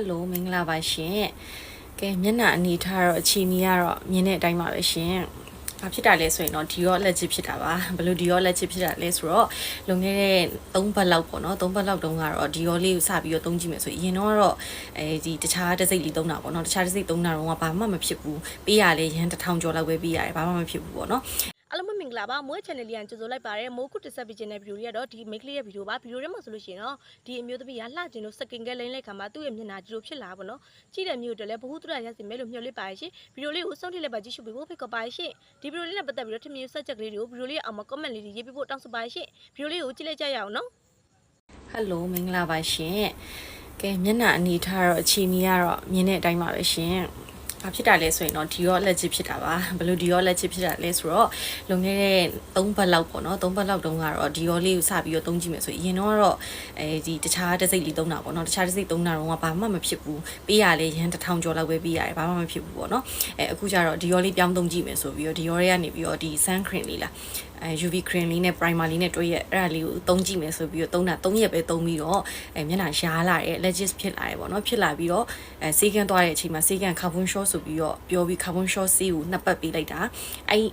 ယ်လိုမင်္ဂလာပါရှင်ကဲမျက်နှာအနေထားတော့အခြေအနေကတော့မြင်တဲ့အတိုင်းပါပဲရှင်ဘာဖြစ်တာလဲဆိုရင်တော့ဒီရောလက်ချစ်ဖြစ်တာပါဘယ်လိုဒီရောလက်ချစ်ဖြစ်တာလဲဆိုတော့လွန်ခဲ့တဲ့3ဘတ်လောက်ပေါ့နော်3ဘတ်လောက်တုန်းကတော့ဒီရောလေးကိုစပြီးတော့သုံးကြည့်မယ်ဆိုရင်အရင်တော့အဲဒီတခြားတစ်စိတ်လေးသုံးတာပေါ့နော်တခြားတစ်စိတ်သုံးတာတော့ဘာမှမဖြစ်ဘူးပေးရလေရန်တစ်ထောင်ကျော်လောက်ပဲပေးရတယ်ဘာမှမဖြစ်ဘူးပေါ့နော် အားလုံးပဲမင်္ဂလာပါမိုး channel လေးကကြိုဆိုလိုက်ပါရမိုးကုတ်တက်ဆက်ပေးခြင်းတဲ့ဗီဒီယိုလေးကတော့ဒီ make လေးရဲ့ဗီဒီယိုပါဗီဒီယိုထဲမှာဆိုလို့ရှိရင်တော့ဒီအမျိုးသမီးကလှကျင်လို့စကင်ကဲလိမ့်လိုက်ခါမှာသူ့ရဲ့မျက်နှာဒီလိုဖြစ်လာပါတော့ကြည့်တဲ့မျိုးတွေလည်းဘ ഹു တုရရစီမဲလို့မျှော်လင့်ပါရရှင်ဗီဒီယိုလေးကိုစောင့်ထိလိုက်ပါကြည့်ရှုပေးဖို့ဖိတ်ခေါ်ပါရရှင်ဒီဗီဒီယိုလေးနဲ့ပတ်သက်ပြီးတော့ထင်မြင်ဆက်ချက်ကလေးတွေကိုဗီဒီယိုလေးအောက်မှာ comment လေးတွေရေးပေးဖို့တောင်းဆိုပါရရှင်ဗီဒီယိုလေးကိုကြည့်လိုက်ကြရအောင်နော်ဟယ်လိုမင်္ဂလာပါရှင်ကဲမျက်နှာအနေထားတော့အခြေအနေကတော့မြင်တဲ့အတိုင်းပါပဲရှင် ဘာဖြစ်တာလဲဆိုရင်တော့ဒီရောလက်ချစ်ဖြစ်တာပါဘယ်လိုဒီရောလက်ချစ်ဖြစ်တာလဲဆိုတော့လွန်ခဲ့တဲ့3ဘတ်လောက်ပေါ့နော်3ဘတ်လောက်တုန်းကတော့ဒီရောလေးကိုစပြီးတော့သုံးကြည့်မယ်ဆိုရင်အရင်တော့အဲဒီတခြားတစ်စိတ်လေးသုံးတာပေါ့နော်တခြားတစ်စိတ်သုံးတာတော့ဘာမှမဖြစ်ဘူးပေးရလေရန်တစ်ထောင်ကျော်လောက်ပဲပေးရတယ်ဘာမှမဖြစ်ဘူးပေါ့နော်အဲအခုကျတော့ဒီရောလေးပြောင်းသုံးကြည့်မယ်ဆိုပြီးတော့ဒီရောလေးကနေပြီးတော့ဒီ sun cream လေးလား အဲ UV cream လေးနဲ့ primer လေးနဲ့တွဲရက်အဲ့ဒါလေးကိုသုံးကြည့်မယ်ဆိုပြီးတော့သုံးတာ3ရက်ပဲသုံးပြီးတော့အဲမျက်နှာရှားလာတယ် legit ဖြစ်လာတယ်ပေါ့နော်ဖြစ်လာပြီးတော့အဲစေးကန်သွားတဲ့အချိန်မှာစေးကန် carbon shot ဆိုပြီးတော့ပြောပြီး carbon shot ဆေးကိုနှစ်ပတ်ပေးလိုက်တာအဲ့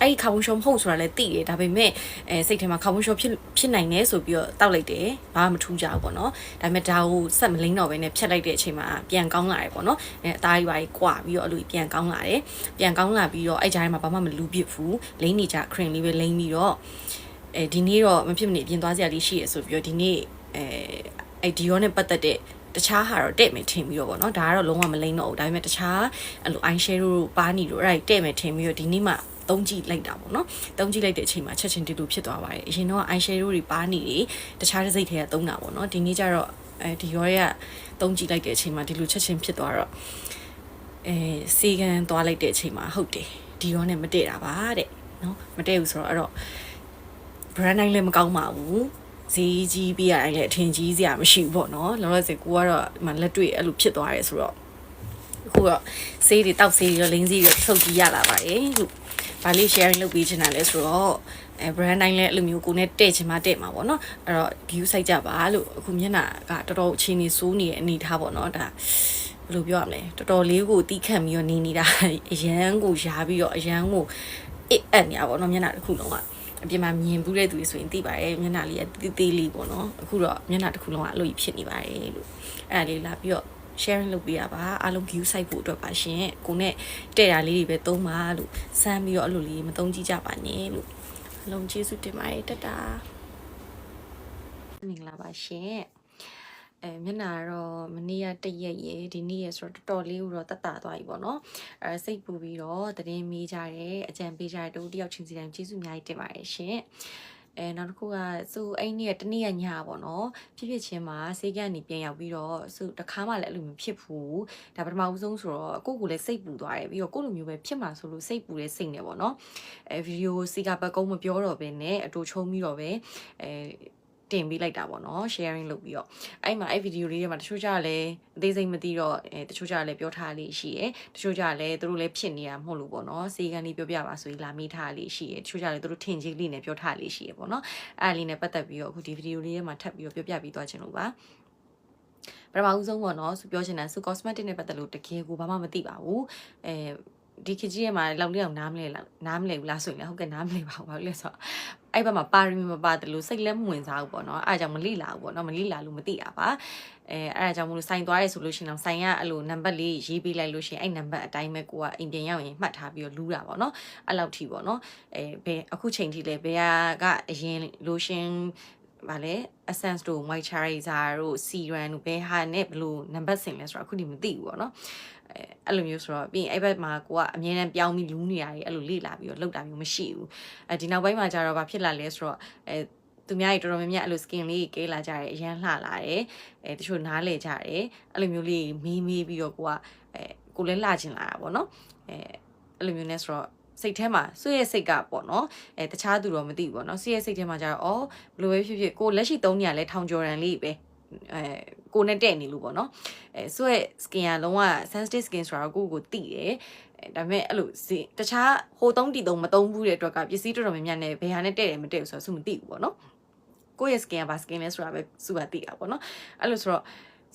အဲ့ဒီကာဗွန်ရှောမဟုတ်ဆိုတာလည်းသိတယ်ဒါပေမဲ့အဲစိတ်ထဲမှာကာဗွန်ရှောဖြစ်ဖြစ်နိုင်တယ်ဆိုပြီးတော့တောက်လိုက်တယ်ဘာမှမထူးကြဘူးပေါ့နော်ဒါပေမဲ့ဒါကိုဆက်မလိမ့်တော့ဘဲနဲ့ဖြတ်လိုက်တဲ့အချိန်မှာပြန်ကောင်းလာတယ်ပေါ့နော်အဲအသားကြီးပါကြီးကွာပြီးတော့အဲ့လိုပြန်ကောင်းလာတယ်ပြန်ကောင်းလာပြီးတော့အဲ့ကြားထဲမှာဘာမှမလူပစ်ဘူးလိမ့်နေကြ cream လေးပဲလိမ့်ပြီးတော့အဲဒီနေ့တော့မဖြစ်မနေပြင်သွားစရာလေးရှိရဆိုပြီးတော့ဒီနေ့အဲအဲ့ဒီရောနဲ့ပတ်သက်တဲ့တခြားဟာတော့တဲ့မယ်ထင်ပြီးတော့ဗောနော်ဒါကတော့လုံးဝမလိမ့်တော့ဘူးဒါပေမဲ့တခြားအဲ့လို eye shadow တို့ပါနီတို့အဲ့ဒါတဲ့မယ်ထင်ပြီးတော့ဒီနေ့မှ သုံးကြည့်လိုက်တာပေါ့နော်သုံးကြည့်လိုက်တဲ့အချိန်မှာချက်ချင်းတူတူဖြစ်သွားပါတယ်အရင်တော့ eye shadow တွေပါနီတွေတခြားတစ်စိတ်ထဲကသုံးတာပေါ့နော်ဒီနေ့ကျတော့အဲဒီရောရဲ့သုံးကြည့်လိုက်တဲ့အချိန်မှာဒီလိုချက်ချင်းဖြစ်သွားတော့အဲစေကန်သွားလိုက်တဲ့အချိန်မှာဟုတ်တယ်ဒီရောနဲ့မတည့်တာပါတဲ့နော်မတည့်ဘူးဆိုတော့အဲ့တော့ brand name လည်းမကောင်းပါဘူးဈေးကြီးပြရတိုင်းလည်းအထင်ကြီးစရာမရှိဘူးပေါ့နော်လောလောဆယ်ကိုကတော့ဒီမှာလက်တွေ့အဲ့လိုဖြစ်သွားရဲဆိုတော့ အခုတော့ဆေးတွေတောက်ဆေးတွေရောလင်းဆေးတွေရောထုတ်ကြည့်ရလာပါတယ်ခုဘာလေး sharing လုပ်ပေးချင်တာလဲဆိုတော့အဲ brand တိုင်းလည်းအဲ့လိုမျိုးကိုနဲ့တဲ့ချင်မှတဲ့မှာပေါ့နော်အဲ့တော့ view စိုက်ကြပါလို့အခုမျက်နှာကတော်တော်အချင်းနေစိုးနေတဲ့အနေထားပေါ့နော်ဒါဘယ်လိုပြောရမလဲတော်တော်လေးကိုတီးခတ်ပြီးတော့နေနေတာအရန်ကိုယားပြီးတော့အရန်ကိုအစ်အပ်နေတာပေါ့နော်မျက်နှာတစ်ခုလုံးကအပြင်မှာမြင်ဘူးတဲ့သူတွေဆိုရင်သိပါတယ်မျက်နှာလေးကတေးသေးလေးပေါ့နော်အခုတော့မျက်နှာတစ်ခုလုံးကအဲ့လိုကြီးဖြစ်နေပါတယ်လို့အဲ့ဒါလေးလာပြီးတော့ sharing လုပ်ပေးရပါအားလုံး view site ဖို့အတွက်ပါရှင်ကိုနဲ့တဲ့တာလေးတွေပဲသုံးပါလို့စမ်းပြီးတော့အဲ့လိုလေးမသုံးကြည့်ကြပါနဲ့လို့အလုံးကျေးဇူးတင်ပါတယ်တတာမင်္ဂလာပါရှင်အဲမျက်နှာတော့မနေ့ကတရက်ရယ်ဒီနေ့ရယ်ဆိုတော့တော်တော်လေးကိုတော့တက်တာသွားပြီပေါ့နော်အဲစိတ်ပူပြီးတော့တရင်မေးကြတယ်အကြံပေးကြတယ်တူတယောက်ချင်းစီတိုင်းကျေးဇူးအများကြီးတင်ပါတယ်ရှင် အဲနောက်တစ်ခုကသူအဲ့နေ့ကတနေ့ကညပေါ့နော်ဖြစ်ဖြစ်ချင်းမှာစေးကနေပြန်ရောက်ပြီးတော့သူတခါမှလည်းအဲ့လိုမျိုးဖြစ်ဘူးဒါပထမဦးဆုံးဆိုတော့ကိုယ့်ကိုယ်လည်းစိတ်ပူသွားတယ်ပြီးတော့ကိုယ့်လိုမျိုးပဲဖြစ်မှာဆိုလို့စိတ်ပူတဲ့စိတ်နဲ့ပေါ့နော်အဲဗီဒီယိုစီကပတ်ကုန်းမပြောတော့ဘဲနဲ့အတူချုံပြီးတော့ပဲအဲ တင်ပေးလိုက်တာပေါ့နော် sharing လုပ်ပြီးတော့အဲ့မှာအဲ့ဗီဒီယိုလေးတွေမှာတချို့ကြလည်းအသေးစိတ်မသိတော့အဲတချို့ကြလည်းပြောထားလေးရှိရယ်တချို့ကြလည်းသူတို့လည်းဖြစ်နေတာမဟုတ်လို့ပေါ့နော်စေကန်လေးပြောပြပါဆိုရင်လာမေးထားလေးရှိရယ်တချို့ကြလည်းသူတို့ထင်ကြီးလေးနဲ့ပြောထားလေးရှိရယ်ပေါ့နော်အဲ့လေးနဲ့ပတ်သက်ပြီးတော့အခုဒီဗီဒီယိုလေးထဲမှာထပ်ပြီးတော့ပြောပြပြီးသွားချင်လို့ပါပထမဦးဆုံးပေါ့နော်သူပြောချင်တာသူ cosmetic နဲ့ပတ်သက်လို့တကယ်ကိုဘာမှမသိပါဘူးအဲဒီခကြီးရဲ့မှာလောက်လေးအောင်နားမလဲလောက်နားမလဲဘူးလားဆိုရင်လည်းဟုတ်ကဲ့နားမလဲပါဘူးဘာလို့လဲဆိုတော့ အဲ့ဘက်မှာပါရမီမပါတယ်လို့စိတ်လည်းမဝင်စားဘူးပေါ့နော်အဲ့ဒါကြောင့်မလိလာဘူးပေါ့နော်မလိလာလို့မသိတာပါအဲအဲ့ဒါကြောင့်မလို့စိုင်သွားရဲဆိုလို့ရှိရင်တော့စိုင်ကအဲ့လိုနံပါတ်လေးရေးပေးလိုက်လို့ရှိရင်အဲ့နံပါတ်အတိုင်းပဲကိုကအိမ်ပြန်ရောက်ရင်မှတ်ထားပြီးတော့လူးတာပေါ့နော်အဲ့လောက်ထိပေါ့နော်အဲဘယ်အခုချိန်ထိလဲဘယ်ကအရင် lotion ဗာလဲ essence တို့ moisturizer တို့ serum တို့ဘယ်ဟာနဲ့ဘယ်လိုနံပါတ်ဆင်လဲဆိုတော့အခုဒီမသိဘူးပေါ့နော် အဲအဲ့လိုမျိုးဆိုတော့ပြီးရင်အဲ့ဘက်မှာကိုကအမြဲတမ်းပြောင်းပြီးလူးနေရတယ်အဲ့လိုလေ့လာပြီးတော့လောက်တာမျိုးမရှိဘူးအဲဒီနောက်ပိုင်းမှာကျတော့ဘာဖြစ်လာလဲဆိုတော့အဲသူများကြီးတော်တော်များများအဲ့လို skin လေးကဲလာကြတယ်အရန်လှလာတယ်အဲတချို့နားလေကြတယ်အဲ့လိုမျိုးလေးမေးမေးပြီးတော့ကိုကအဲကိုလည်းလှချင်လာတာပေါ့နော်အဲအဲ့လိုမျိုးနဲ့ဆိုတော့စိတ်ထဲမှာဆွေရဲ့စိတ်ကပေါ့နော်အဲတခြားသူတော့မသိဘူးပေါ့နော်ဆွေရဲ့စိတ်ထဲမှာကျတော့အော်ဘယ်လိုပဲဖြစ်ဖြစ်ကိုလက်ရှိသုံးနေရလဲထောင်ကျော်ရန်လေးပဲ အဲကိုနဲ့တဲ့နေလို့ပေါ့နော်အဲဆွဲ skin ကလုံးဝ sensitive skin ဆိုတော့ကိုကိုတိတယ်ဒါပေမဲ့အဲ့လိုတခြားဟိုသုံးတီသုံးမသုံးဘူးတဲ့အတွက်ကပစ္စည်းတော်တော်များများနဲ့ဘယ်ဟာနဲ့တဲ့တယ်မတဲ့ဘူးဆိုတော့သူမသိဘူးပေါ့နော်ကိုယ့်ရဲ့ skin ကဘာ skin လဲဆိုတာပဲသူကသိတာပေါ့နော်အဲ့လိုဆိုတော့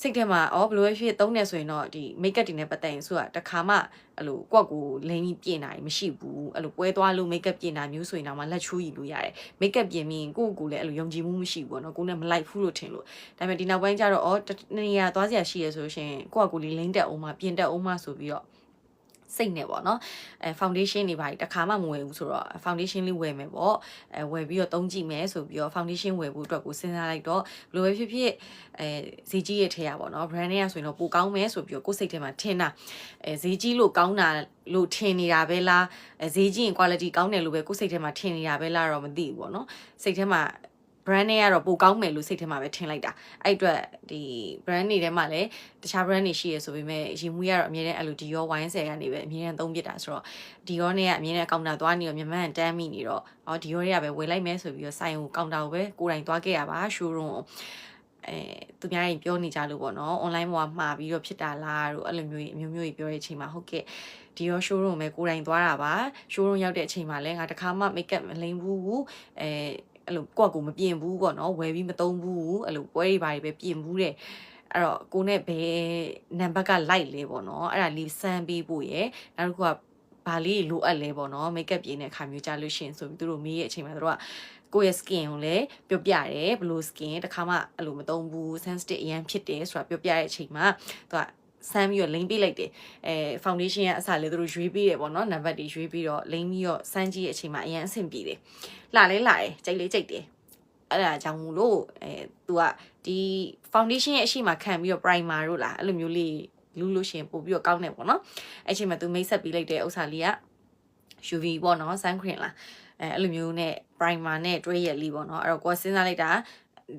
စိတ်ထဲမှာအော်ဘယ်လိုပဲဖြစ်သုံးနေဆိုရင်တော့ဒီ make up တွေနဲ့ပတ်သက်ရင်ဆိုတာတခါမှအဲ့လိုကွက်ကိုလိမ့်ပြီးပြင်တာမရှိဘူးအဲ့လိုပွဲသွားလို့ make up ပြင်တာမျိုးဆိုရင်တော့မှလက်ချိုးယူလို့ရတယ် make up ပြင်ပြီးကိုယ့်ကိုယ်လည်းအဲ့လိုယုံကြည်မှုမရှိဘူးပေါ့နော်ကိုယ်နဲ့မလိုက်ဘူးလို့ထင်လို့ဒါပေမဲ့ဒီနောက်ပိုင်းကျတော့အော်တနေရာသွားစရာရှိရဆိုလို့ရှိရင်ကိုယ့်အကိုယ်လေးလိမ့်တက်အောင်မှပြင်တက်အောင်မှဆိုပြီးတော့ စိတ်နဲ့ပေါ့နော်အဲ foundation တွေပါတခါမှမဝယ်ဘူးဆိုတော့ foundation လေးဝယ်မယ်ပေါ့အဲဝယ်ပြီးတော့သုံးကြည့်မယ်ဆိုပြီးတော့ foundation ဝယ်ဖို့အတွက်ကိုစဉ်းစားလိုက်တော့ဘယ်လိုပဲဖြစ်ဖြစ်အဲဈေးကြီးရဲ့ထဲရပါတော့ brand တွေကဆိုရင်တော့ပိုကောင်းမယ်ဆိုပြီးတော့ကိုယ်စိတ်ထဲမှာထင်တာအဲဈေးကြီးလို့ကောင်းတာလို့ထင်နေတာပဲလားအဲဈေးကြီးရင် quality ကောင်းတယ်လို့ပဲကိုယ်စိတ်ထဲမှာထင်နေတာပဲလားတော့မသိဘူးပေါ့နော်စိတ်ထဲမှာ brand တွေကတော့ပိုကောင်းမယ်လို့စိတ်ထဲမှာပဲထင်လိုက်တာအဲ့အတွက်ဒီ brand တွေထဲမှာလည်းတခြား brand တွေရှိရဆိုပေမဲ့ရင်မူရတော့အမြဲတမ်းအဲ့လို Dior wine ဆယ်ကနေပဲအမြဲတမ်းသုံးပြတာဆိုတော့ Dior နဲ့ကအမြဲတမ်းကောင်တာသွားနေတော့မြန်မာတန်းမိနေတော့အော် Dior တွေကပဲဝယ်လိုက်မယ်ဆိုပြီးတော့ဆိုင်ကိုကောင်တာကိုပဲကိုယ်တိုင်သွားခဲ့ရပါ showroom ကိုအဲသူများတွေပြောနေကြလို့ပေါ့နော် online ပေါ်မှာမှာပြီးတော့ဖြစ်တာလားတို့အဲ့လိုမျိုးအမျိုးမျိုးကြီးပြောတဲ့အချိန်မှာဟုတ်ကဲ့ဒီရော showroom ပဲကိုယ်တိုင်သွားတာပါ showroom ရောက်တဲ့အချိန်မှာလည်းငါတခါမှ make up မလိမ့်ဘူးအဲ အဲ့လိုကိုယ့်ကိုမပြင်ဘူးပေါ့နော်ဝယ်ပြီးမသုံးဘူးအဲ့လိုပွဲတွေဘာတွေပဲပြင်ဘူးတဲ့အဲ့တော့ကိုနဲ့ဘယ်နံပါတ်ကလိုက်လဲပေါ့နော်အဲ့ဒါလေးစမ်းပေးဖို့ရယ်နောက်တစ်ခုကဘာလေးလိုအပ်လဲပေါ့နော်မိတ်ကပ်ပြင်တဲ့ခါမျိုးကြလို့ရှိရင်ဆိုပြီးသူတို့မေးရဲ့အချိန်မှာသူတို့ကကိုယ့်ရဲ့ skin ကိုလည်းပြောပြတယ်ဘလို့ skin တခါမှအဲ့လိုမသုံးဘူး sensitive အရင်ဖြစ်တယ်ဆိုတာပြောပြတဲ့အချိန်မှာသူက ဆမ်းပြီးတော့လိမ့်ပေးလိုက်တယ်အဲ foundation ရဲ့အစလည်းသူတို့ရွေးပေးတယ်ပေါ့နော်နံပါတ်တွေရွေးပြီးတော့လိမ့်ပြီးတော့စမ်းကြည့်ရဲ့အချိန်မှာအရင်အဆင်ပြေတယ်လှလဲလှတယ်ကြိုက်လေးကြိုက်တယ်အဲ့ဒါကြောင့်မို့လို့အဲ तू ကဒီ foundation ရဲ့အရှိမခံပြီးတော့ primer တို့လားအဲ့လိုမျိုးလေးလူလို့ရှိရင်ပို့ပြီးတော့ကောင်းတယ်ပေါ့နော်အဲ့ချိန်မှာ तू မိတ်ဆက်ပြီးလိုက်တဲ့ဥစ္စာလေးက UV ပေါ့နော် sun cream လားအဲအဲ့လိုမျိုးနဲ့ primer နဲ့တွဲရက်လေးပေါ့နော်အဲ့တော့ကိုယ်စဉ်းစားလိုက်တာ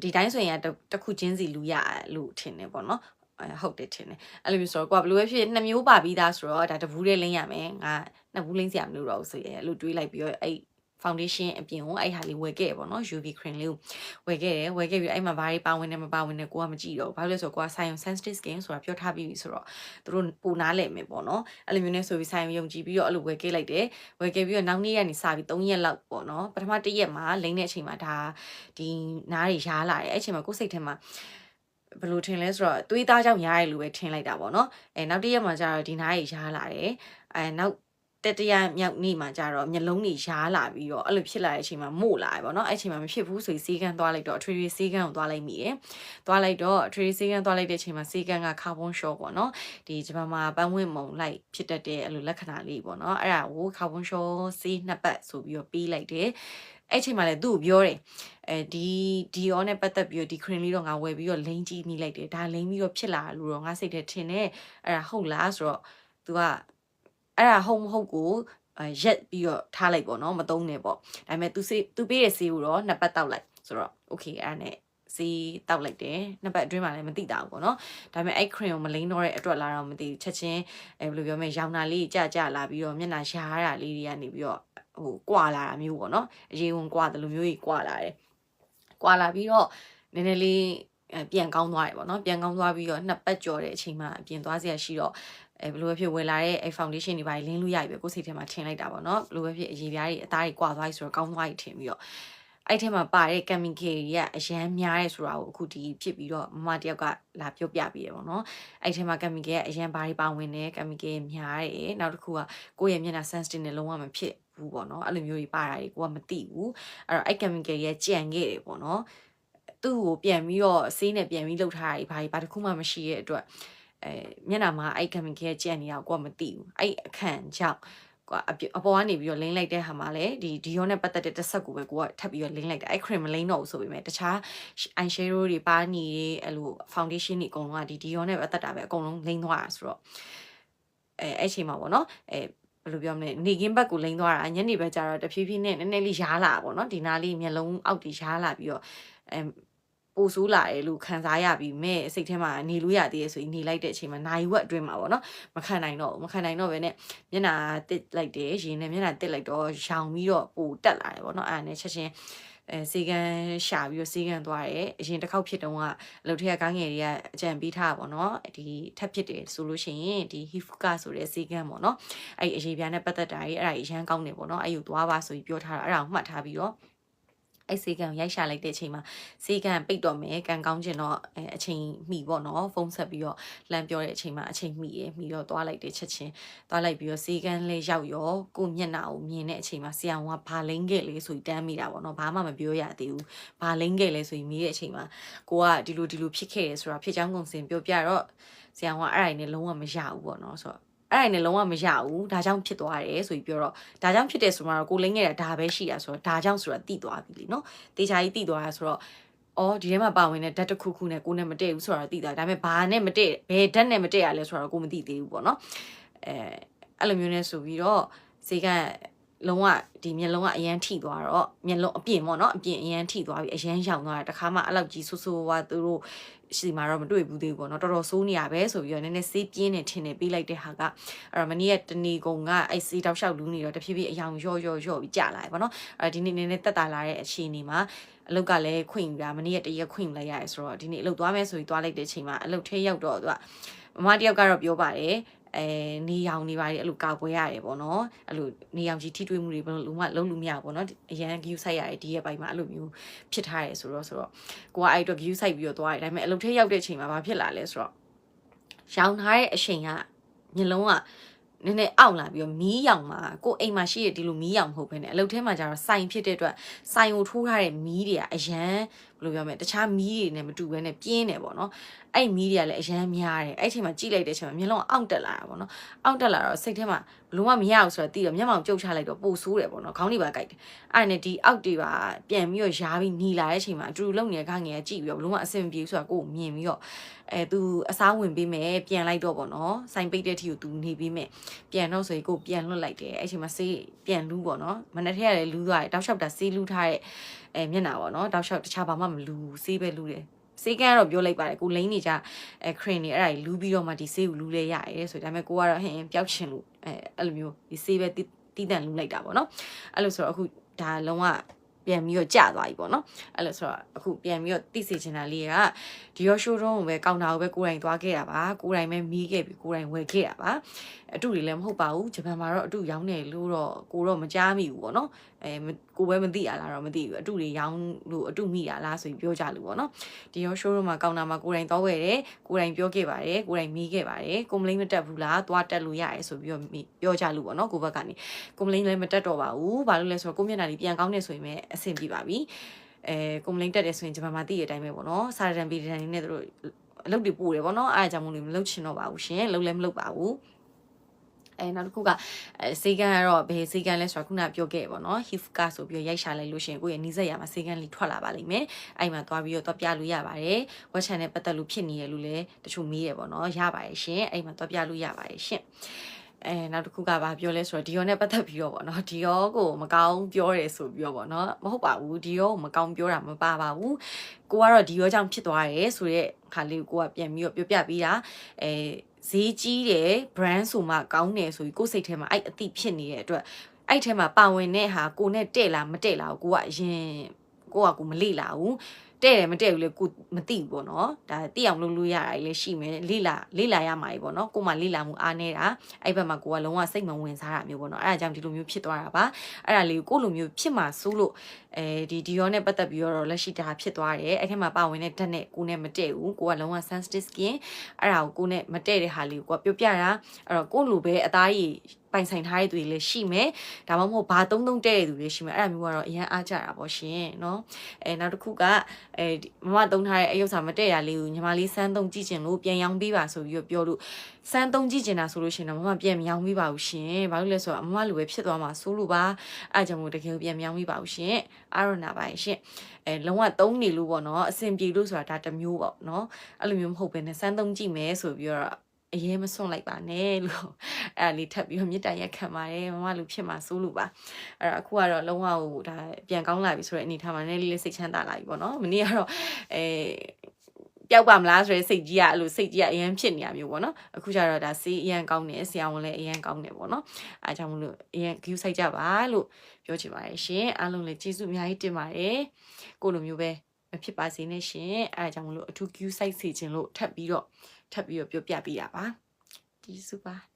ဒီတိုင်းဆိုရင်တစ်ခုချင်းစီလူရလို့ထင်တယ်ပေါ့နော်အဲ ဟုတ်တယ်ထင်တယ်အဲ့လိုမျိုးဆိုတော့ကိုကဘယ်လိုပဲဖြစ်နှစ်မျိုးပါပြီးသားဆိုတော့ဒါတဘူးလေးလိမ့်ရမယ်ငါနှစ်ဘူးလိမ့်စရာမလိုတော့ဘူးဆိုရင်အဲ့လိုတွေးလိုက်ပြီးတော့အဲ့ foundation အပြင်ကိုအဲ့ဟာလေးဝယ်ခဲ့ပေါ့နော် UV cream လေးကိုဝယ်ခဲ့တယ်ဝယ်ခဲ့ပြီးအဲ့မှာဘာတွေပါဝင်တယ်မပါဝင်တယ်ကိုကမကြည့်တော့ဘာလို့လဲဆိုတော့ကိုက science sensitive skin ဆိုတာပြောထားပြီးပြီဆိုတော့သူတို့ပူနားလည်မယ်ပေါ့နော်အဲ့လိုမျိုးနဲ့ဆိုပြီး science ယုံကြည်ပြီးတော့အဲ့လိုဝယ်ခဲ့လိုက်တယ်ဝယ်ခဲ့ပြီးတော့နောက်နေ့ကနေစပြီး3ရက်လောက်ပေါ့နော်ပထမတစ်ရက်မှာလိမ့်တဲ့အချိန်မှာဒါဒီနားတွေရားလာတယ်အဲ့အချိန်မှာကိုယ်စိတ်ထဲမှာ ဘယ်လိုထင်လဲဆိုတော့သွေးသားကြောင့်ရားရလို့ပဲထင်လိုက်တာပေါ့နော်အဲနောက်တစ်ရက်မှာကျတော့ဒီနားကြီးရားလာတယ်အဲနောက်တတရမြောက်နေ့မှာကျတော့မျက်လုံးတွေရားလာပြီးတော့အဲ့လိုဖြစ်လာတဲ့အချိန်မှာမို့လာတယ်ပေါ့နော်အဲ့အချိန်မှာမဖြစ်ဘူးဆိုပြီးစေးကန်းသွားလိုက်တော့အထွေထွေစေးကန်းကိုသွားလိုက်မိတယ်သွားလိုက်တော့အထွေထွေစေးကန်းသွားလိုက်တဲ့အချိန်မှာစေးကန်းကကာဗွန်ရှော့ပေါ့နော်ဒီဂျပန်မှာပန်းဝင်မုံလိုက်ဖြစ်တတ်တဲ့အဲ့လိုလက္ခဏာလေးပေါ့နော်အဲ့ဒါကိုကာဗွန်ရှော့စေးနှစ်ပတ်ဆိုပြီးတော့ပေးလိုက်တယ် အဲ့ချိန်မှာလည်းသူ့ကိုပြောတယ်အဲဒီဒီရောနဲ့ပတ်သက်ပြီးတော့ဒီ cream လေးတော့ငါဝယ်ပြီးတော့လိမ့်ကြည့်မိလိုက်တယ်ဒါလိမ့်ပြီးတော့ဖြစ်လာလို့တော့ငါစိတ်ထဲထင်တယ်အဲ့ဒါဟုတ်လားဆိုတော့ तू ကအဲ့ဒါဟုတ်မဟုတ်ကိုရက်ပြီးတော့ထားလိုက်ပေါ့နော်မသုံးနဲ့ပေါ့ဒါပေမဲ့ तू စေး तू ပေးတဲ့စေးကိုတော့နှစ်ပတ်တောက်လိုက်ဆိုတော့ okay အဲ့ဒါနဲ့စီးတောက်လိုက်တယ်နှစ်ပတ်အတွင်းမှာလည်းမသိတာဘူးပေါ့နော်ဒါပေမဲ့အဲ့ cream ကိုမလိမ့်တော့တဲ့အတွက်လာတော့မသိချက်ချင်းအဲဘယ်လိုပြောမလဲရောင်နာလေးကြကြလာပြီးတော့မျက်နှာရှားတာလေးတွေကနေပြီးတော့ ဟိုကွာလာတာမျိုးပေါ့နော်အရေးဝင်ကွာတယ်လိုမျိုးကြီးကွာလာတယ်ကွာလာပြီးတော့နည်းနည်းလေးပြန်ကောင်းသွားတယ်ပေါ့နော်ပြန်ကောင်းသွားပြီးတော့နှစ်ပတ်ကျော်တဲ့အချိန်မှာပြင်သွားစရာရှိတော့အဲဘယ်လိုပဲဖြစ်ဝယ်လာတဲ့အဲ foundation တွေပါလင်းလို့ရပြီပဲကိုယ်စိတ်ထဲမှာထင်လိုက်တာပေါ့နော်ဘယ်လိုပဲဖြစ်အရေးပြားတွေအသားတွေကွာသွားပြီဆိုတော့ကောင်းသွားပြီထင်ပြီးတော့ အဲ့ထဲမှာပါတဲ့ chemical တွေကအရန်များရဲဆိုတာကိုအခုဒီဖြစ်ပြီးတော့မမတယောက်ကလာပြောပြပြီးရပေါ့နော်အဲ့ထဲမှာ chemical ကအရန်ဘာတွေပါဝင်တယ် chemical များတယ်နောက်တစ်ခုကကိုယ့်ရဲ့မျက်နှာ sensitive နဲ့လုံးဝမဖြစ်ဘူးပေါ့နော်အဲ့လိုမျိုးကြီးပါတာတွေကိုကမသိဘူးအဲ့တော့အဲ့ chemical ရဲ့ကြံခဲ့တယ်ပေါ့နော်သူ့ကိုပြန်ပြီးတော့ဆေးနဲ့ပြန်ပြီးလှုပ်ထားတာဘာကြီးဘာတစ်ခုမှမရှိရဲ့အတွက်အဲမျက်နှာမှာအဲ့ chemical ကြံနေတာကိုကမသိဘူးအဲ့အခန့်ကြောင့်ကွာ အပေါ်ကနေပြီးတော့လိမ့်လိုက်တဲ့ဟာမှာလည်းဒီဒီရောနဲ့ပတ်သက်တဲ့တစ်ဆက်ကိုပဲကိုကထပ်ပြီးတော့လိမ့်လိုက်တာအဲ့ cream မလိမ့်တော့ဘူးဆိုပေမဲ့တခြား eye shadow တွေပါနီတွေအဲ့လို foundation တွေအကုန်လုံးကဒီဒီရောနဲ့ပတ်သက်တာပဲအကုန်လုံးလိမ့်သွားတာဆိုတော့အဲအဲ့ချိန်မှာပေါ့နော်အဲဘယ်လိုပြောမလဲနေကင်းဘက်ကိုလိမ့်သွားတာညနေဘက်ကျတော့တဖြည်းဖြည်းနဲ့နည်းနည်းလေးရားလာပေါ့နော်ဒီနားလေးမျက်လုံးအောက်တီရားလာပြီးတော့အဲ ပိုဆိုးလာတယ်လို့ခံစားရပြီးမဲ့စိတ်ထဲမှာနေလို့ရသေးရဲ့ဆိုရင်နေလိုက်တဲ့အချိန်မှာနိုင်ဝက်အတွင်းမှာပေါ့နော်မခံနိုင်တော့မခံနိုင်တော့ပဲနဲ့မျက်နှာတစ်လိုက်တယ်ရင်နဲ့မျက်နှာတစ်လိုက်တော့ရောင်ပြီးတော့ပိုတက်လာတယ်ပေါ့နော်အဲ့ဒါနဲ့ချက်ချင်းအဲစေကန်ရှာပြီးတော့စေကန်သွားတယ်အရင်တစ်ခေါက်ဖြစ်တုန်းကအလုပ်ထက်ကကောင်းငယ်တွေကအကြံပေးထားပါပေါ့နော်ဒီထပ်ဖြစ်တယ်ဆိုလို့ရှိရင်ဒီ hifuka ဆိုတဲ့စေကန်ပေါ့နော်အဲ့အရေးပြားနဲ့ပတ်သက်တာကြီးအဲ့ဒါကြီးအရန်ကောင်းတယ်ပေါ့နော်အဲ့ယူသွားပါဆိုပြီးပြောထားတာအဲ့ဒါကိုမှတ်ထားပြီးတော့ အဲ့စေကန်ကိုရိုက်ရှာလိုက်တဲ့အချိန်မှာစေကန်ပိတ်တော့မယ်ကန်ကောင်းကျင်တော့အဲအချိန်မိပေါ့နော်ဖုန်းဆက်ပြီးတော့လမ်းပြောတဲ့အချိန်မှာအချိန်မိရမိတော့သွားလိုက်တဲ့ချက်ချင်းသွားလိုက်ပြီးတော့စေကန်လေးရောက်ရောကိုမျက်နှာကိုမြင်တဲ့အချိန်မှာဆရာဝန်ကဘာလိမ့်ခဲ့လဲဆိုပြီးတမ်းမိတာပေါ့နော်ဘာမှမပြောရသေးဘူးဘာလိမ့်ခဲ့လဲဆိုပြီးမိတဲ့အချိန်မှာကိုကဒီလိုဒီလိုဖြစ်ခဲ့တယ်ဆိုတာဖြစ်ချောင်းကုန်စင်ပြောပြတော့ဆရာဝန်ကအဲ့ဒါနဲ့လုံးဝမရဘူးပေါ့နော်ဆိုတော့ အဲ့ဒါနဲ့လုံးဝမရဘူးဒါကြောင့်ဖြစ်သွားတယ်ဆိုပြီးပြောတော့ဒါကြောင့်ဖြစ်တယ်ဆိုမှတော့ကိုလိမ့်ခဲ့တာဒါပဲရှိတာဆိုတော့ဒါကြောင့်ဆိုတော့တိသွားပြီလीနော်တေချာကြီးတိသွားတာဆိုတော့အော်ဒီထဲမှာပါဝင်တဲ့ဓာတ်တစ်ခုခုနဲ့ကိုနဲ့မတည့်ဘူးဆိုတော့တိသွားဒါပေမဲ့ဘာနဲ့မတည့်ဘယ်ဓာတ်နဲ့မတည့်ရလဲဆိုတော့ကိုမသိသေးဘူးပေါ့နော်အဲအဲ့လိုမျိုးနဲ့ဆိုပြီးတော့ဈေးက လုံးဝဒီမျက်လုံးကအရန်ထိသွားတော့မျက်လုံးအပြင်ပေါ့နော်အပြင်အရန်ထိသွားပြီအရန်ရောင်သွားတာတခါမှအဲ့လောက်ကြီးဆူဆူဝါသူတို့စီမှာတော့မတွေ့ဘူးသေးဘူးပေါ့နော်တော်တော်ဆိုးနေရပဲဆိုပြီးတော့နည်းနည်းစေးပြင်းနေထင်နေပေးလိုက်တဲ့ဟာကအဲ့တော့မနေ့ကတနေကုန်ကအဲ့စေးတောက်လျှောက်လူးနေတော့တဖြည်းဖြည်းအယောင်ရော့ရော့ရော့ပြီးကြာလာတယ်ပေါ့နော်အဲ့ဒီနေ့နည်းနည်းတက်တာလာတဲ့အခြေအနေမှာအလုတ်ကလည်းခွင့်ယူတာမနေ့ကတရက်ခွင့်ယူလိုက်ရတယ်ဆိုတော့ဒီနေ့အလုတ်သွားမယ်ဆိုပြီးသွားလိုက်တဲ့အချိန်မှာအလုတ်ထဲရောက်တော့သူကမမတယောက်ကတော့ပြောပါတယ် အဲနေရောင်နေပါတယ်အဲ့လိုကာကွယ်ရတယ်ပေါ့နော်အဲ့လိုနေရောင်ကြီးထိတွေ့မှုတွေဘယ်လိုလုံးဝလုံးလို့မရဘူးပေါ့နော်အရန် view ဆိုင်ရတယ်ဒီရဲ့ဘိုင်မှာအဲ့လိုမျိုးဖြစ်ထားရဲဆိုတော့ဆိုတော့ကိုကအဲ့အတွက် view ဆိုင်ပြီးတော့သွားရတယ်ဒါပေမဲ့အလုပ်ထဲရောက်တဲ့အချိန်မှာဘာဖြစ်လာလဲဆိုတော့ရောင်ထားတဲ့အချိန်ကမျက်လုံးကနည်းနည်းအောက်လာပြီးတော့မီးရောင်မှာကိုအိမ်မှာရှိရဒီလိုမီးရောင်မဟုတ်ဘဲねအလုပ်ထဲမှာကျတော့စိုင်ဖြစ်တဲ့အတွက်စိုင်ကိုထိုးထားတဲ့မီးတွေကအရန် ဘယ်လိုပြောမလဲတခြားမီးတွေနဲ့မတူဘဲနဲ့ပြင်းတယ်ပေါ့နော်အဲ့မီးတွေကလည်းအရန်များတယ်အဲ့ချိန်မှာကြည့်လိုက်တဲ့အချိန်မှာမျက်လုံးအောက်တက်လာတာပေါ့နော်အောက်တက်လာတော့စိတ်ထဲမှာဘလို့မှမရဘူးဆိုတော့တီးတော့မျက်မှောင်ကျုပ်ချလိုက်တော့ပိုဆိုးတယ်ပေါ့နော်ခေါင်းတွေပါကြိုက်တယ်အဲ့ဒါနဲ့ဒီအောက်တွေပါပြန်ပြီးတော့ယားပြီးหนีလာတဲ့အချိန်မှာအတူတူလုံနေတဲ့ခငယ်ကကြည့်ပြီးတော့ဘလို့မှအဆင်မပြေဘူးဆိုတာကိုယ်မြင်ပြီးတော့အဲသူအစားဝင်ပေးမယ်ပြန်လိုက်တော့ပေါ့နော်စိုင်ပိတ်တဲ့ထီကိုသူနေပေးမယ်ပြန်တော့ဆိုရင်ကိုယ်ပြန်လွတ်လိုက်တယ်အဲ့ချိန်မှာဆေးပြန်လူးပေါ့နော်မနေ့ထက်ကလည်းလူးသွားတယ်တောက်လျှောက်တာဆေးလူးထားတဲ့ အဲမျက်နှာပေါ့နော်တောက်လျှောက်တခြားဘာမှမလူးဆေးပဲလူးတယ်စေးကန်ကတော့ပြောလိုက်ပါတယ်ကိုလိမ့်နေကြအဲခရင်နေအဲ့ဒါကြီးလူးပြီးတော့မှဒီဆေးကိုလူးလဲရတယ်ဆိုဒါပေမဲ့ကိုကတော့ဟင်ပျောက်ချင်လို့အဲအဲ့လိုမျိုးဒီဆေးပဲတီးတန့်လူးလိုက်တာပေါ့နော်အဲ့လိုဆိုတော့အခုဒါလုံးဝ ပြန်ပြီးတော့ကြာသွားပြီပေါ့နော်အဲ့လိုဆိုတော့အခုပြန်ပြီးတော့တိစေချင်တာလေးကဒီရောရှိုးတုံးကိုပဲကောင်းတာကိုပဲကိုယ်တိုင်သွားခဲ့တာပါကိုယ်တိုင်ပဲမီးခဲ့ပြီးကိုယ်တိုင်ဝယ်ခဲ့တာပါအတူတွေလည်းမဟုတ်ပါဘူးဂျပန်မှာတော့အတူရောင်းတယ်လို့တော့ကိုတော့မကြားမိဘူးပေါ့နော်အဲကိုပဲမသိရလားတော့မသိဘူးအတူတွေရောင်းလို့အတူမိရလားဆိုပြီးပြောကြလို့ပေါ့နော်ဒီရောရှိုးတုံးမှာကောင်းတာမှာကိုယ်တိုင်သွားဝယ်တယ်ကိုယ်တိုင်ပြောခဲ့ပါတယ်ကိုယ်တိုင်မီးခဲ့ပါတယ်ကွန်ပလိန်မတက်ဘူးလားသွားတက်လို့ရတယ်ဆိုပြီးတော့ပြောကြလို့ပေါ့နော်ကိုဘက်ကနေကွန်ပလိန်လည်းမတက်တော့ပါဘူးဘာလို့လဲဆိုတော့ကိုမျက်နှာလေးပြန်ကောင်းနေဆိုရင်ပဲအဆင်ပြေပါပြီအဲကွန်ပလိန်တက်တယ်ဆိုရင်ဂျပန်မှာသိရတဲ့အတိုင်းပဲပေါ့နော်စာရတန်ပီတန်နေနဲ့တို့အလုပ်တွေပို့တယ်ပေါ့နော်အားအကြောင်းမို့လို့မလုပ်ချင်တော့ပါဘူးရှင်လုပ်လည်းမလုပ်ပါဘူးအဲနောက်တစ်ခုကအဲစေကန်ကတော့ဘယ်စေကန်လဲဆိုတော့ခုနပြောခဲ့ပေါ့နော် hifka ဆိုပြီးရိုက်ရှာလိုက်လို့ရှင်ကိုယ့်ရဲ့နီးစပ်ရမှာစေကန်လေးထွက်လာပါလိမ့်မယ်အဲ့မှာသွားပြီးတော့သွားပြလို့ရပါတယ်ဝက်ချန်နဲ့ပတ်သက်လို့ဖြစ်နေရလို့လည်းတချို့မေးတယ်ပေါ့နော်ရပါတယ်ရှင်အဲ့မှာသွားပြလို့ရပါတယ်ရှင် အဲနောက်တစ်ခုကဘာပြောလဲဆိုတော့ဒီယောနဲ့ပတ်သက်ပြီးတော့ပေါ့နော်ဒီယောကိုမကောင်းပြောတယ်ဆိုပြီးတော့ပေါ့နော်မဟုတ်ပါဘူးဒီယောကိုမကောင်းပြောတာမပါပါဘူးကိုကတော့ဒီယောကြောင့်ဖြစ်သွားတယ်ဆိုတဲ့ခါလေးကိုကပြန်ပြီးတော့ပြောပြပြီးတာအဲဈေးကြီးတယ် brand ဆိုမှကောင်းတယ်ဆိုပြီးကိုယ်စိတ်ထဲမှာအဲ့အတိဖြစ်နေတဲ့အတွက်အဲ့ထဲမှာပါဝင်တဲ့ဟာကိုနဲ့တဲ့လားမတဲ့လားကိုကအရင်ကိုကကိုမလေ့လာဘူး တဲ့တယ်မတဲ့ဘူးလေကိုမသိဘူးပေါ့နော်ဒါသိအောင်လုပ်လို့ရတာလည်းရှိမယ်လေ့လာလေ့လာရမှာပေါ့နော်ကိုမှလေ့လာမှုအားနေတာအဲ့ဘက်မှာကိုကလုံးဝစိတ်မဝင်စားတာမျိုးပေါ့နော်အဲ့ဒါကြောင့်ဒီလိုမျိုးဖြစ်သွားတာပါအဲ့ဒါလေးကိုကိုလိုမျိုးဖြစ်မှာစိုးလို့အဲဒီဒီရောနဲ့ပတ်သက်ပြီးတော့လက်ရှိဒါဖြစ်သွားတယ်အဲ့ထဲမှာပါဝင်တဲ့ဓာတ်နဲ့ကိုနဲ့မတည့်ဘူးကိုကလုံးဝ sensitive skin အဲ့ဒါကိုကိုနဲ့မတည့်တဲ့ဟာလေးကိုကပြောပြတာအဲ့တော့ကိုလိုပဲအသားရည် ပိုင်ဆိုင်ထားတဲ့သူတွေလည်းရှိမယ်ဒါမှမဟုတ်ဘာသုံးသုံးတဲ့သူတွေရှိမယ်အဲ့ဒါမျိုးကတော့အရန်အားကြတာပေါ့ရှင်နော်အဲနောက်တစ်ခုကအဲမမသုံးထားတဲ့အယုတ်စာမတည့်ရလေးကိုညီမလေးစမ်းသုံးကြည့်ချင်လို့ပြန်ရောင်းပေးပါဆိုပြီးတော့ပြောလို့စမ်းသုံးကြည့်ချင်တာဆိုလို့ရှင်တော့မမပြန်မရောင်းပေးပါဘူးရှင်ဘာလို့လဲဆိုတော့မမလိုပဲဖြစ်သွားမှာဆိုလို့ပါအဲ့ကြောင့်မို့တကယ်ပြန်မရောင်းပေးပါဘူးရှင်အာရနာပါရှင်အဲလုံးဝသုံးနေလို့ပေါ့နော်အဆင်ပြေလို့ဆိုတာဒါတစ်မျိုးပေါ့နော်အဲ့လိုမျိုးမဟုတ်ဘဲနဲ့စမ်းသုံးကြည့်မယ်ဆိုပြီးတော့ အရေးမစွန့်လိုက်ပါနဲ့လို့အဲ့ဒါလေးထပ်ပြီးတော့မြစ်တရက်ခံပါတယ်မမလူဖြစ်မှာစိုးလို့ပါအဲ့တော့အခုကတော့လုံးဝဟိုဒါပြန်ကောင်းလာပြီဆိုတဲ့အနေထားမှာနည်းလေးလေးစိတ်ချမ်းသာလာပြီပေါ့နော်မနေ့ကတော့အဲပျောက်ပါမလားဆိုတဲ့စိတ်ကြီးကအဲ့လိုစိတ်ကြီးကအရန်ဖြစ်နေရမျိုးပေါ့နော်အခုကျတော့ဒါစေးအရန်ကောင်းတယ်ဆရာဝန်လည်းအရန်ကောင်းတယ်ပေါ့နော်အားကြောင့်မလို့အရန် view ဆိုင်ကြပါလို့ပြောချင်ပါတယ်ရှင်အားလုံးလည်းကျေးဇူးအများကြီးတင်ပါတယ်ကိုလိုမျိုးပဲမဖြစ်ပါစေနဲ့ရှင်အားကြောင့်မလို့အထူး view site စီခြင်းလို့ထပ်ပြီးတော့ ထပ်ပြီးတော့ပြောပြပေးတာပါကျေးဇူးပါတတာ